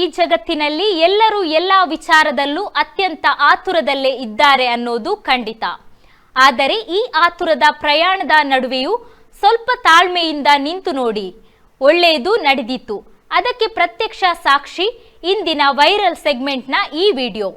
ಈ ಜಗತ್ತಿನಲ್ಲಿ ಎಲ್ಲರೂ ಎಲ್ಲ ವಿಚಾರದಲ್ಲೂ ಅತ್ಯಂತ ಆತುರದಲ್ಲೇ ಇದ್ದಾರೆ ಅನ್ನೋದು ಖಂಡಿತ. ಆದರೆ ಈ ಆತುರದ ಪ್ರಯಾಣದ ನಡುವೆಯೂ ಸ್ವಲ್ಪ ತಾಳ್ಮೆಯಿಂದ ನಿಂತು ನೋಡಿ. ಒಳ್ಳೆಯದು ನಡೆದಿತ್ತು. ಅದಕ್ಕೆ ಪ್ರತ್ಯಕ್ಷ ಸಾಕ್ಷಿ ಇಂದಿನ ವೈರಲ್ ಸೆಗ್ಮೆಂಟ್ನ ಈ ವಿಡಿಯೋ.